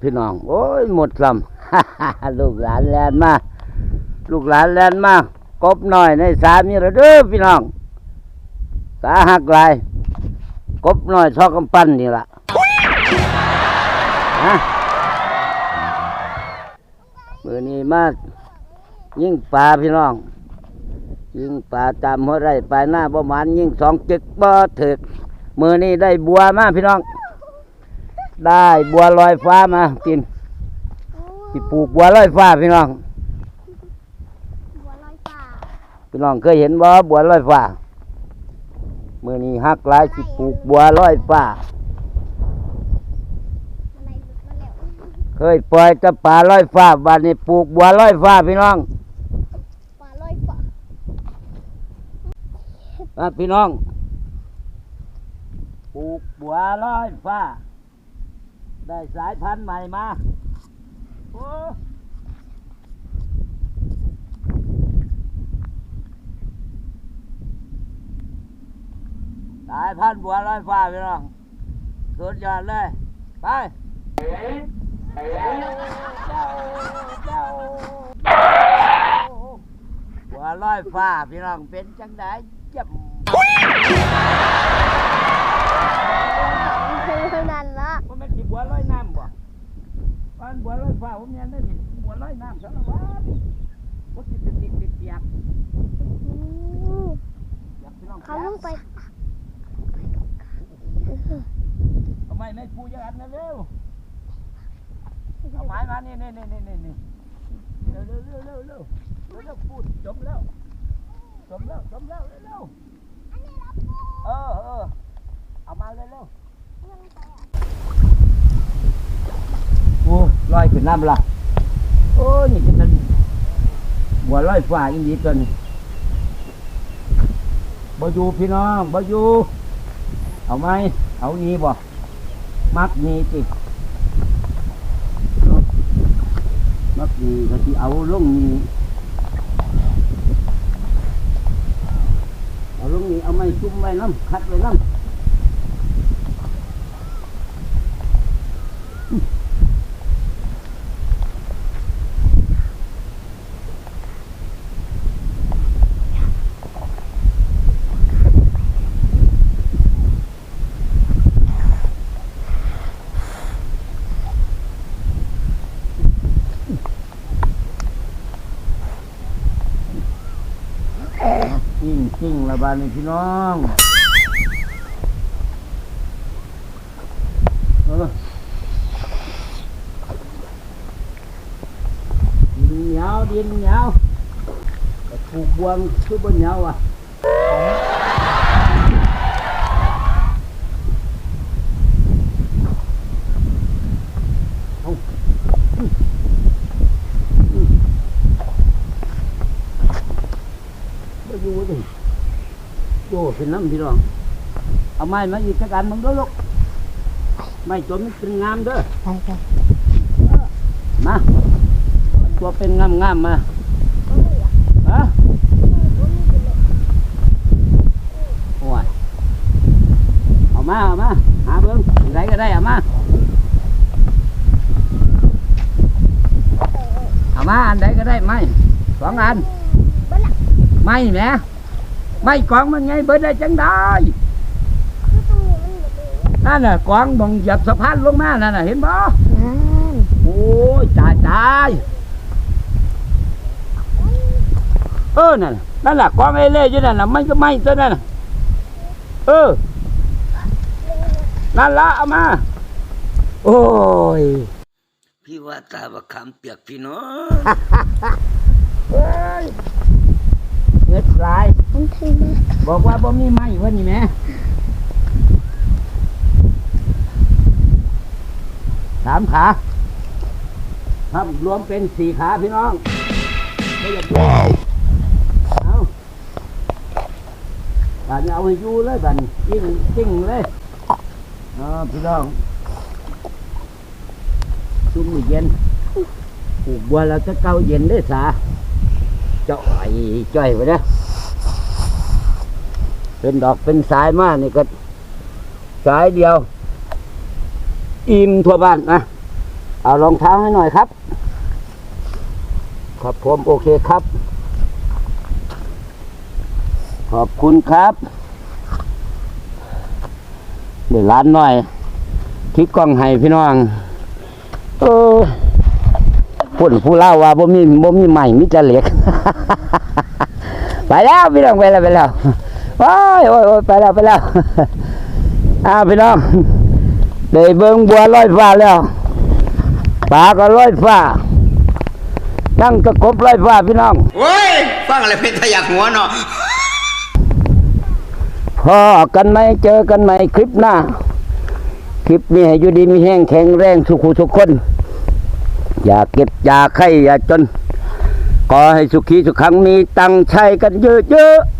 พี่น้อง โอ้ยหมดลำลูกหลานแลนมา ลูกหลานแลนมากบหน่อยในสามีระเด้อพี่น้องสาหักลายกบหน่อยชอกกำปั้นนี่ละฮะมือนี้มายิ่งปลาพี่น้อง ยิ่งปลาตามหัวไร่ปลายหน้าประมาณยิ่งสองจึกบ่ถึกมือนี้ได้บัวมาพี่น้อง ได้บัวลอยฟ้ามากินที่ปลูกบัวลอยฟ้าพี่น้อง บัวลอยฟ้าพี่น้องเคยเห็นบ่บัวลอยฟ้ามือนี้ฮักหลายที่ปลูกบัวลอยฟ้าอะไรหลุดมาแล้วเคยปล่อยแตะป่าลอยฟ้าบัดนี้ปลูกบัวลอยฟ้าพี่น้องปลาลอยฟ้าอะพี่น้องปลูกบัวลอยฟ้า ได้สายพันธุ์ใหม่มาโอ้สายพันธุ์บัวลอยฟ้าพี่น้องสุดยอดเลย ไปบัวลอยฟ้าพี่น้องเป็นจังไดจับ น้ำบ่บ้านบัวลอยฟ้าผมเนี่ยได้สิบัวลอยน้ำสารวัตรว่าสิติดติดติดเปียกอืมอยากพี่น้องเขาลงไปทำไมไม่ปูอย่างนั้นนะเร็วเอาไม้มานี่นี่นี่นี่นี่นี่เร็วเร็วเร็วเร็วเร็วเร็วเร็วพูดจมแล้วจมแล้วจมแล้วเร็วเร็วเออเออเอามาเร็วเร็วโอ้ ลอยขึ้นน้ำละโอ้นี่จะเป็นบัวลอยฟ้าอีกนิดตัวนี้บ่อยู่พี่น้องบ่อยู่เอาไหมเอานี้บ่มักนี้ติมักนี้ก็ที่เอาลงนี้เอาลงนี้เอาไม้จุ่มไว้น้ำคัดไว้น้ำ จริงจิ้งระบาดในพี่น้องเออดินเหนียวดินเหนียวถูกบวงคือบนเหนียวอะเอาอืมอืมบ่อยู่ดิ โย่เป็นน้ำพี่น้อง เอาไม้มาอีกสักอันมึงด้วยลูกไม้ตัวมันเป็นงามเด้อไปไปมาตัวเป็นงามงามๆมาฮะโอ้ยเอามาเอามาหาเบิ้งไหนก็ได้เอามาเอามาอันใดก็ได้ไม้สองอันบ้านหลังไม่แหม่ ไม่กองมันไงเบิดได้จังได้คือตรงนี้มันแบบนี้นั่นน่ะกองมองหยับสะพานลงมานั่นน่ะเห็นบ่นั่นโอ้ยตายตายเออนั่นน่ะนั่นแหละกองไอ้เล่อยู่นั่นน่ะมันก็ไหม้ตัวนั่นน่ะเออนั่นละเอามา โอ้ย พี่ว่าตาบักคำเปียกพี่น้องเฮ้ยเฮ็ดไร มันคือมาบอกว่าบ่มีไม้เพิ่นนี่แหม่สามขา ครับรวมเป็นสี่ขาพี่น้องว้าวเอาบัดนี้เอาให้อยู่เลยบัดนี้จริงจริงเลยอ๋อพี่น้องชุ่มนี่เย็นปลูกบัวแล้วจะเกาเย็นได้อสาจ่อยจ่อยไปเด้อ เป็นดอกเป็นสายมากนี่ก็สายเดียว อิ่มทั่วบ้านนะเอารองเท้าให้หน่อยครับ ครับผมโอเคครับ ขอบคุณครับเดี๋ยวร้านหน่อยทิกกล้องให้พี่น้องเออพุ่นผู้เล่าว่าบ่มีบ่มีใหม่มีแต่เหล็ก ไปแล้วพี่น้องไปแล้วไปแล้ว โอ้ยโอ้ยโอ้ยไปแล้วไปแล้วอ้าวพี่น้องได้เบิ่งบัวลอยฟ้าแล้วปลาก็ลอยฟ้านั่งตะกบลอยฟ้าพี่น้องโอ้ยฟังอะไรเพชรทะยักหัวเนาะพอกันไหมเจอกันไหมคลิปหน้า คลิปนี้ให้อยู่ดีมีแห้งแข็งแรงสุขุทุกคน อย่าเก็บอย่าไข้อย่าจน ขอให้สุขีสุขขังมีตังค์ใช้กันเยอะๆ